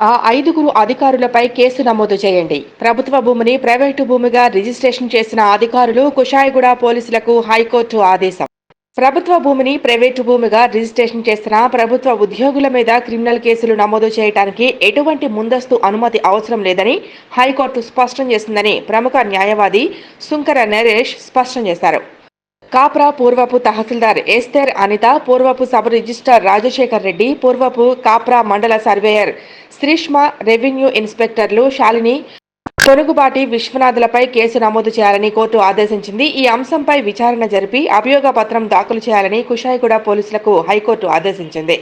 ఆ ఐదుగురు అధికారులపై కేసు నమోదు చేయండి. ప్రభుత్వ భూమిని ప్రైవేటు భూమిగా రిజిస్ట్రేషన్ చేసిన అధికారులు కుషాయిగూడ పోలీసులకు హైకోర్టు ఆదేశం. ప్రభుత్వ భూమిని ప్రైవేటు భూమిగా రిజిస్ట్రేషన్ చేసిన ప్రభుత్వ ఉద్యోగుల మీద క్రిమినల్ కేసులు నమోదు చేయడానికి ఎటువంటి ముందస్తు అనుమతి అవసరం లేదని హైకోర్టు స్పష్టం చేసిందని ప్రముఖ న్యాయవాది సుంకర నరేష్ స్పష్టం చేశారు. కాప్రా పూర్వపు తహసీల్దార్ ఎస్తేర్ అనిత పూర్వపు సబ్ రిజిస్టార్ రాజశేఖర్ రెడ్డి పూర్వపు కాప్రా మండల సర్వేయర్ శ్రీష్మ రెవెన్యూ ఇన్స్పెక్టర్లు శాలిని పొరుగుబాటి విశ్వనాథులపై కేసు నమోదు చేయాలని కోర్టు ఆదేశించింది. ఈ అంశంపై విచారణ జరిపి అభియోగ పత్రం దాఖలు చేయాలని కుషాయిగూడ పోలీసులకు హైకోర్టు ఆదేశించింది.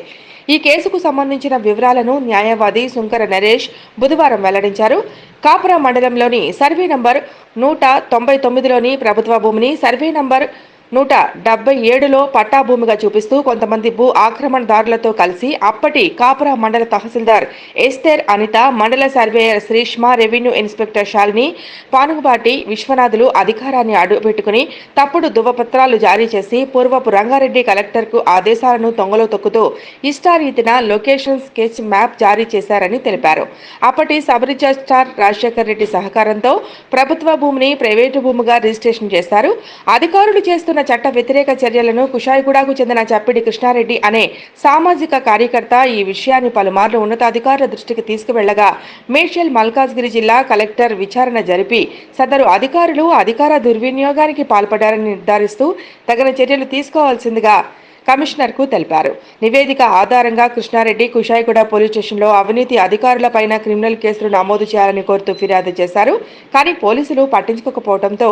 ఈ కేసుకు సంబంధించిన వివరాలను న్యాయవాది శుంకర నరేష్ బుధవారం వెల్లడించారు. కాపురా మండలంలోని సర్వే నంబర్ నూట తొంభై తొమ్మిదిలోని ప్రభుత్వ భూమిని సర్వే నంబర్ నూట డెబ్బై ఏడులో పట్టా భూమిగా చూపిస్తూ కొంతమంది భూ ఆక్రమణదారులతో కలిసి అప్పటి కాపురా మండల తహసీల్దార్ ఎస్తేర్ అనిత మండల surveyor Sreeshma revenue inspector Shalini Panugubati Viswanathulu అధికారాన్ని అడ్డుపెట్టుకుని తప్పుడు దువ్వపత్రాలు జారీ చేసి పూర్వపు రంగారెడ్డి కలెక్టర్కు ఆదేశాలను తొంగలో తొక్కుతూ ఇష్టారీతిన లొకేషన్ స్కెచ్ మ్యాప్ జారీ చేశారని తెలిపారు. అప్పటి సబ్ రిజిస్ట్రార్ రాజశేఖర్ రెడ్డి సహకారంతో ప్రభుత్వ భూమిని ప్రైవేటు భూమిగా రిజిస్ట్రేషన్ చేశారు. అధికారులు చేస్తున్న చట్ట వ్యతిరేక చర్యలను కుషాయిగూడకు చెందిన చప్పిడి కృష్ణారెడ్డి అనే సామాజిక కార్యకర్త ఈ విషయాన్ని పలుమార్లు ఉన్నతాధికారుల దృష్టికి తీసుకువెళ్ళగా మేషల్ మల్కాజ్గిరి జిల్లా కలెక్టర్ విచారణ జరిపి సదరు అధికారులు అధికార దుర్వినియోగానికి పాల్పడారని నిర్ధారిస్తూ తగిన చర్యలు తీసుకోవాల్సిందిగా కమిషనర్కు తెలిపారు. నివేదిక ఆధారంగా కృష్ణారెడ్డి కుషాయిగూడ పోలీస్ స్టేషన్లో అవినీతి అధికారులపైన క్రిమినల్ కేసులు నమోదు చేయాలని కోరుతూ ఫిర్యాదు చేశారు. కానీ పోలీసులు పట్టించుకోకపోవడంతో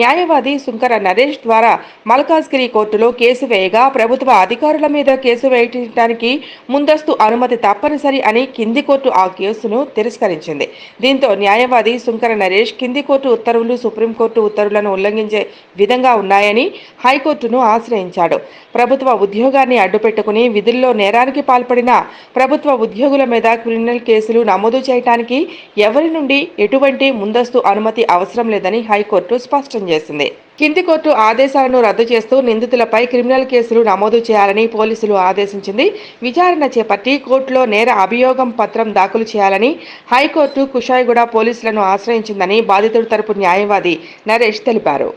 న్యాయవాది సుంకర నరేష్ ద్వారా మల్కాజ్గిరి కోర్టులో కేసు వేయగా ప్రభుత్వ అధికారుల మీద కేసు వేయడానికి ముందస్తు అనుమతి తప్పనిసరి అని కింది కోర్టు ఆ కేసును తిరస్కరించింది. దీంతో న్యాయవాది సుంకర నరేష్ కింది కోర్టు ఉత్తర్వులు సుప్రీంకోర్టు ఉత్తర్వులను ఉల్లంఘించే విధంగా ఉన్నాయని హైకోర్టును ఆశ్రయించాడు. ప్రభుత్వ ఉద్యోగాన్ని అడ్డుపెట్టుకుని విధుల్లో నేరానికి పాల్పడిన ప్రభుత్వ ఉద్యోగుల మీద క్రిమినల్ కేసులు నమోదు చేయడానికి ఎవరి నుండి ఎటువంటి ముందస్తు అనుమతి అవసరం లేదని హైకోర్టు స్పష్టం చేసింది. కింది కోర్టు ఆదేశాలను రద్దు చేస్తూ నిందితులపై క్రిమినల్ కేసులు నమోదు చేయాలని పోలీసులు ఆదేశించింది. విచారణ చేపట్టి కోర్టులో నేర అభియోగం పత్రం దాఖలు చేయాలని హైకోర్టు కుషాయిగూడ పోలీసులను ఆశ్రయించిందని బాధితుడి తరపు న్యాయవాది నరేష్ తెలిపారు.